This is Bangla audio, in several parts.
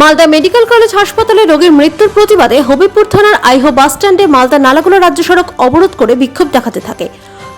মালদা মেডিকেল কলেজ হাসপাতালে রোগীর মৃত্যুর প্রতিবাদে হবিবপুর থানার আইহো বাসস্ট্যান্ডে মালদা নালাগোলা রাজ্য সড়ক অবরোধ করে বিক্ষোভ দেখাতে থাকে।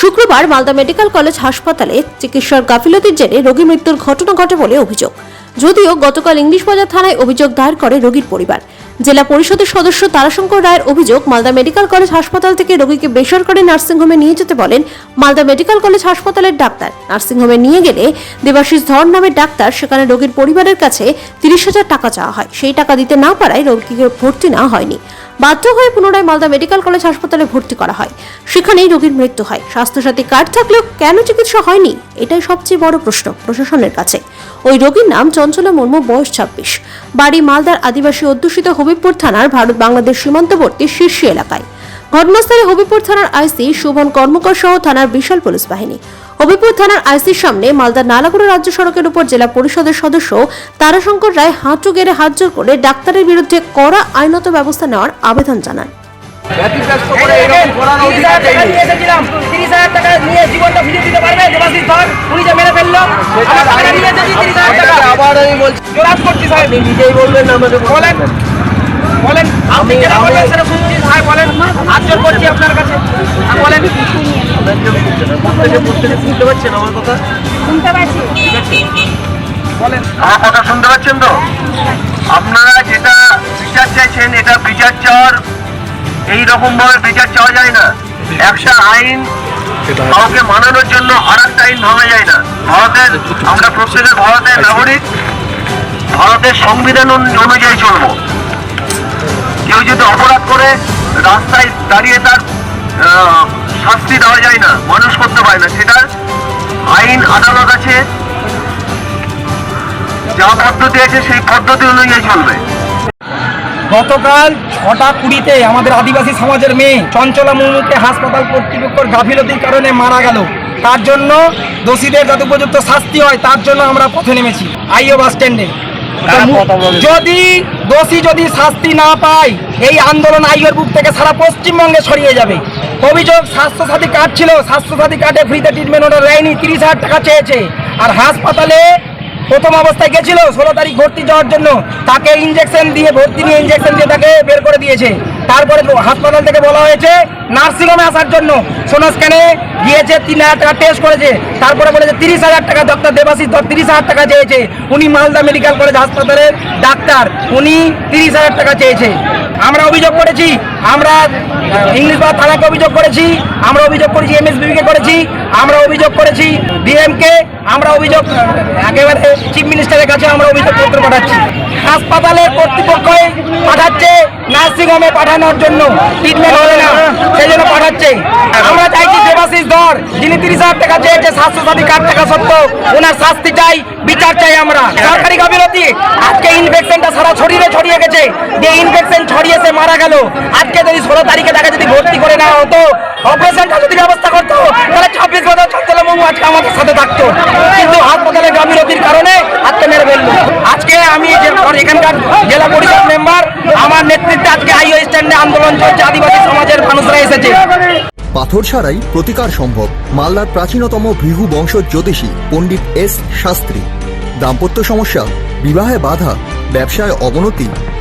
শুক্রবার মালদা মেডিকেল কলেজ হাসপাতালে চিকিৎসার গাফিলতির জেরে রোগী মৃত্যুর ঘটনা ঘটে বলে অভিযোগ। যদিও গতকাল ইংলিশ বাজার থানায় অভিযোগ দায়ের করে রোগীর পরিবার। জেলা পরিষদের সদস্য তারাশঙ্কর রায়ের অভিযোগ, মালদা মেডিকেল কলেজ হাসপাতাল থেকে রোগীকে বেসরকারি নার্সিংহোমে নিয়ে যেতে বলেন মালদা মেডিকেল কলেজ হাসপাতালের ডাক্তার। নার্সিংহোমে নিয়ে গেলে দেবাশিস ধর নামের ডাক্তার, সেখানে রোগীর পরিবারের কাছে তিরিশ হাজার টাকা চাওয়া হয়। সেই টাকা দিতে না পারায় রোগীকে ভর্তি না হয়নি। বাধ্য হয়ে পুনরায় মালদা মেডিকেল কলেজ হাসপাতালে ভর্তি করা হয়। সেখানেই রোগীর মৃত্যু হয়। স্বাস্থ্যসাথী কার্ড থাকলেও কেন চিকিৎসা হয়নি? এটাই সবচেয়ে বড় প্রশ্ন প্রশাসনের কাছে। ওই রোগীর নাম চঞ্চলা মুর্মু, বয়স ছাব্বিশ। বাড়ি মালদার আদিবাসী অধ্যুষিত হবিবপুর থানার ভারত বাংলাদেশ সীমান্তবর্তী শীর্ষী এলাকায়। ঘটনাস্থলে হবিপুর থানার আইসি শোভন কর্মকর সহ থানার বিশাল পুলিশ বাহিনী। হবিপুর থানার আইসির সামনে মালদা নালাগোড়া রাজ্য সড়কের উপর জেলা পরিষদের সদস্য তারাশঙ্কর রায় হাঁটু গেড়ে হাত জোর করে ডাক্তারের বিরুদ্ধে কড়া আইনত ব্যবস্থা নেওয়ার আবেদন জানান। আবার আমি বলছি। আপনি নিজেই বলবেন আমাকে বলেন। বলেন আপনি যেটা বলবেন সেটা শুনছি। বলেন করছি আপনার কাছে। বলেন প্রত্যেকে প্রত্যেকে শুনতে পাচ্ছেন আমার কথা বলেন। আমার কথা শুনতে পাচ্ছেন তো? আপনারা যেটা বিচার চাইছেন এটা বিচার চাওয়ার এইরকম ভাবে বিচার চাওয়া যায় না। একটা আইন কাউকে মানানোর জন্য আর একটা আইন ভাঙা যায় না। ভারতের আমরা প্রত্যেকে ভারতের নাগরিক ভারতের সংবিধান অনুযায়ী চলবো। কেউ যদি অপরাধ করে রাস্তায় দাঁড়িয়ে তার শাস্তি দেওয়া যায় না, মানুষ করতে পারে না। সেটা আইন আদালত আছে, যা পদ্ধতি আছে সেই পদ্ধতি অনুযায়ী চলবে। গতকাল ছটা কুড়িতে আমাদের আদিবাসী সমাজের মেয়ে চঞ্চলা মুর্মুকে হাসপাতাল কর্তৃপক্ষের গাফিলতির কারণে মারা গেল। তার জন্য দোষীদের যাতে উপযুক্ত শাস্তি হয়, তার জন্য আমরা পথে নেমেছি। আইও বাস স্ট্যান্ডে। যদি দোষী যদি শাস্তি না পায় এই আন্দোলন আইয়ের বুক থেকে সারা পশ্চিমবঙ্গে ছড়িয়ে যাবে। অভিযোগ স্বাস্থ্যসাথী কার্ড ছিল স্বাস্থ্যসাথী কার্ডে ফ্রিতে ট্রিটমেন্ট ওটা দেয়নি তিরিশ হাজার টাকা চেয়েছে। আর হাসপাতালে প্রথম অবস্থায় গেছিল, ষোলো তারিখ ভর্তি যাওয়ার জন্য। তাকে ইঞ্জেকশন দিয়ে, ভর্তি নিয়ে ইঞ্জেকশন দিয়ে তাকে বের করে দিয়েছে। তারপরে হাসপাতাল থেকে বলা হয়েছে, নার্সিংহোমে আসার জন্য। সোনা স্ক্যানে গিয়েছে, তিন হাজার টাকা টেস্ট করেছে। তারপরে বলেছে, তিরিশ হাজার টাকা ডক্টর দেবাশিস ধর, তিরিশ হাজার টাকা চেয়েছে। উনি মালদা মেডিকেল কলেজ হাসপাতালের ডাক্তার। উনি তিরিশ হাজার টাকা চেয়েছে। আমরা অভিযোগ করেছি, আমরা ইংলিশ বা থানাকে অভিযোগ করেছি, আমরা অভিযোগ করেছি এমএসবিকে করেছি, আমরা অভিযোগ করেছি ডিএমকে, আমরা অভিযোগ, একেবারে চিফ মিনিস্টারের কাছে আমরা অভিযোগ পত্র পাঠাচ্ছি। হাসপাতালে কর্তৃপক্ষ পাঠাচ্ছে, নার্সিংহোমে পাঠানোর জন্য। ট্রিটমেন্ট হবে না সেই জন্য পাঠাচ্ছে। আমরা চাইছি দেবাশিস ধর, যিনি তিরিশ হাজার টাকা চেয়েছে, স্বাস্থ্যসাথী কার্ড টাকা সত্ত্বেও ওনার শাস্তি চাই, বিচার চাই আমরা। সরকারি গাফিলতি আজকে ইনফেকশনটা সারা শরীরে ছড়িয়ে গেছে। যে ইনফেকশন ছড়িয়ে সে মারা গেল। আজকে যদি ষোলো তারিখে তাকে যদি ভর্তি করে নেওয়া হতো অপারেশনটা যদি ব্যবস্থা করতো, তাহলে ছাব্বিশ বছর চঞ্চলা মুমু আজকে আমাদের সাথে থাকতো। কিন্তু হাসপাতালে গাফিলতির কারণে আজকে মেরে ফেলল। আজকে আমি এখানকার জেলা পরিষদ মেম্বার, আমার নেতৃত্বে আজকে আইও স্ট্যান্ডে আন্দোলন চলছে, আদিবাসী সমাজের মানুষরা এসেছে। পাথর ছাড়াই প্রতিকার সম্ভব, মালদার প্রাচীনতম ভৃহু বংশ জ্যোতিষী পণ্ডিত এস শাস্ত্রী। দাম্পত্য সমস্যা, বিবাহে বাধা, ব্যবসায় অবনতি